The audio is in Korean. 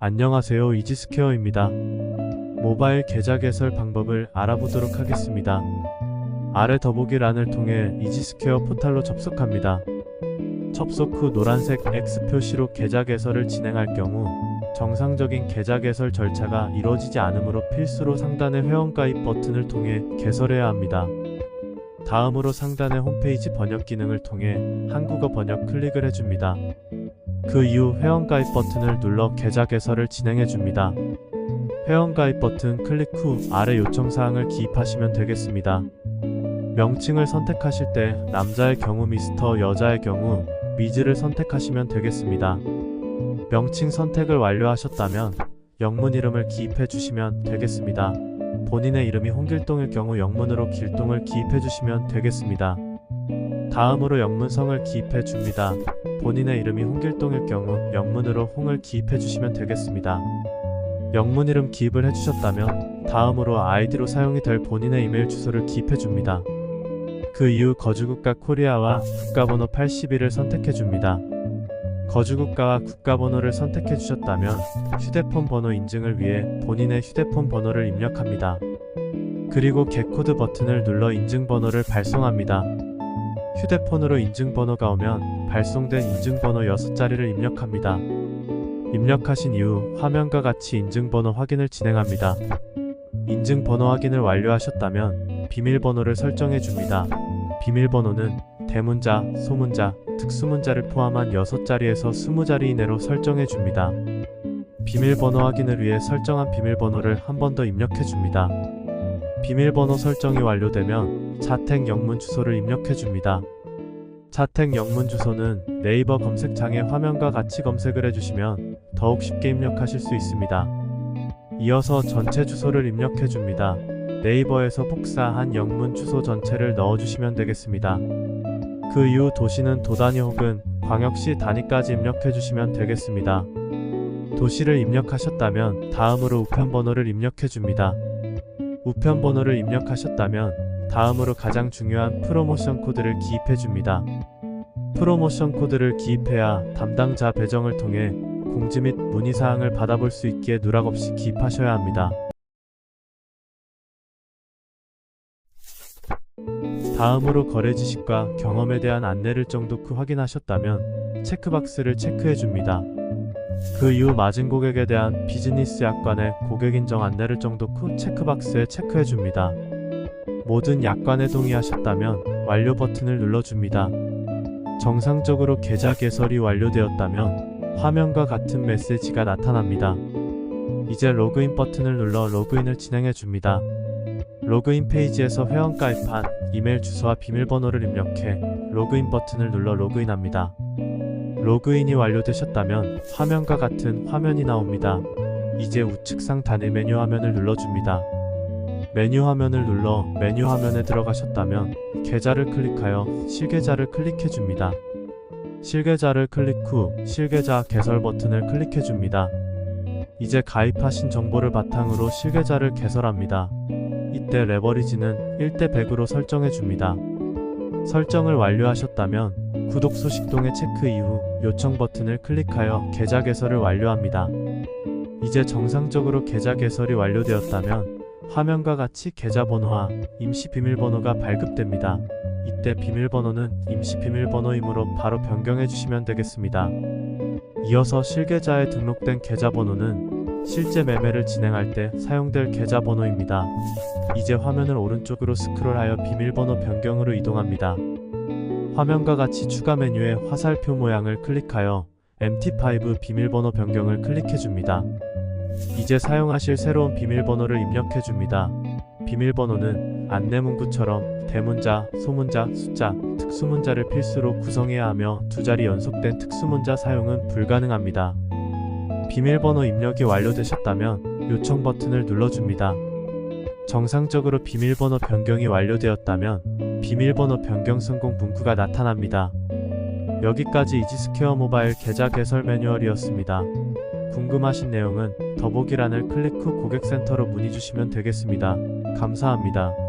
안녕하세요 이지스퀘어입니다. 모바일 계좌 개설 방법을 알아보도록 하겠습니다. 아래 더보기란을 통해 이지스퀘어 포탈로 접속합니다. 접속 후 노란색 X 표시로 계좌 개설을 진행할 경우 정상적인 계좌 개설 절차가 이루어지지 않으므로 필수로 상단의 회원가입 버튼을 통해 개설해야 합니다. 다음으로 상단의 홈페이지 번역 기능을 통해 한국어 번역 클릭을 해줍니다. 그 이후 회원가입 버튼을 눌러 계좌 개설을 진행해 줍니다. 회원가입 버튼 클릭 후 아래 요청사항을 기입하시면 되겠습니다. 명칭을 선택하실 때 남자의 경우 미스터, 여자의 경우 미즈를 선택하시면 되겠습니다. 명칭 선택을 완료하셨다면 영문 이름을 기입해 주시면 되겠습니다. 본인의 이름이 홍길동일 경우 영문으로 길동을 기입해 주시면 되겠습니다. 다음으로 영문성을 기입해 줍니다. 본인의 이름이 홍길동일 경우 영문으로 홍을 기입해 주시면 되겠습니다. 영문 이름 기입을 해주셨다면 다음으로 아이디로 사용이 될 본인의 이메일 주소를 기입해 줍니다. 그 이후 거주국가 코리아와 국가번호 81을 선택해 줍니다. 거주국가와 국가번호를 선택해 주셨다면 휴대폰 번호 인증을 위해 본인의 휴대폰 번호를 입력합니다. 그리고 get코드 버튼을 눌러 인증번호를 발송합니다. 휴대폰으로 인증번호가 오면 발송된 인증번호 6자리를 입력합니다. 입력하신 이후 화면과 같이 인증번호 확인을 진행합니다. 인증번호 확인을 완료하셨다면 비밀번호를 설정해 줍니다. 비밀번호는 대문자, 소문자, 특수문자를 포함한 6자리에서 20자리 이내로 설정해 줍니다. 비밀번호 확인을 위해 설정한 비밀번호를 한 번 더 입력해 줍니다. 비밀번호 설정이 완료되면 자택 영문 주소를 입력해 줍니다. 자택 영문 주소는 네이버 검색창에 화면과 같이 검색을 해주시면 더욱 쉽게 입력하실 수 있습니다. 이어서 전체 주소를 입력해 줍니다. 네이버에서 복사한 영문 주소 전체를 넣어주시면 되겠습니다. 그 이후 도시는 도단위 혹은 광역시 단위까지 입력해 주시면 되겠습니다. 도시를 입력하셨다면 다음으로 우편 번호를 입력해 줍니다. 우편 번호를 입력하셨다면 다음으로 가장 중요한 프로모션 코드를 기입해 줍니다. 프로모션 코드를 기입해야 담당자 배정을 통해 공지 및 문의 사항을 받아볼 수 있기에 누락 없이 기입하셔야 합니다. 다음으로 거래 지식과 경험에 대한 안내를 정독 후 확인하셨다면 체크박스를 체크해 줍니다. 그 이후 맞은 고객에 대한 비즈니스 약관의 고객 인정 안내를 정독 후 체크박스에 체크해 줍니다. 모든 약관에 동의하셨다면 완료 버튼을 눌러줍니다. 정상적으로 계좌 개설이 완료되었다면 화면과 같은 메시지가 나타납니다. 이제 로그인 버튼을 눌러 로그인을 진행해 줍니다. 로그인 페이지에서 회원 가입한 이메일 주소와 비밀번호를 입력해 로그인 버튼을 눌러 로그인합니다. 로그인이 완료되셨다면 화면과 같은 화면이 나옵니다. 이제 우측 상단의 메뉴 화면을 눌러줍니다. 메뉴 화면을 눌러 메뉴 화면에 들어가셨다면 계좌를 클릭하여 실계좌를 클릭해 줍니다. 실계좌를 클릭 후 실계좌 개설 버튼을 클릭해 줍니다. 이제 가입하신 정보를 바탕으로 실계좌를 개설합니다. 이때 레버리지는 1대 100으로 설정해 줍니다. 설정을 완료하셨다면 구독 소식통의 체크 이후 요청 버튼을 클릭하여 계좌 개설을 완료합니다. 이제 정상적으로 계좌 개설이 완료되었다면 화면과 같이 계좌번호와 임시 비밀번호가 발급됩니다. 이때 비밀번호는 임시 비밀번호이므로 바로 변경해 주시면 되겠습니다. 이어서 실계좌에 등록된 계좌번호는 실제 매매를 진행할 때 사용될 계좌번호입니다. 이제 화면을 오른쪽으로 스크롤하여 비밀번호 변경으로 이동합니다. 화면과 같이 추가 메뉴에 화살표 모양을 클릭하여 MT5 비밀번호 변경을 클릭해 줍니다. 이제 사용하실 새로운 비밀번호를 입력해 줍니다. 비밀번호는 안내문구처럼 대문자, 소문자, 숫자, 특수문자를 필수로 구성해야 하며 두 자리 연속된 특수문자 사용은 불가능합니다. 비밀번호 입력이 완료되셨다면 요청 버튼을 눌러줍니다. 정상적으로 비밀번호 변경이 완료되었다면 비밀번호 변경 성공 문구가 나타납니다. 여기까지 이지스퀘어 모바일 계좌 개설 매뉴얼이었습니다. 궁금하신 내용은 더보기란을 클릭 후 고객센터로 문의 주시면 되겠습니다. 감사합니다.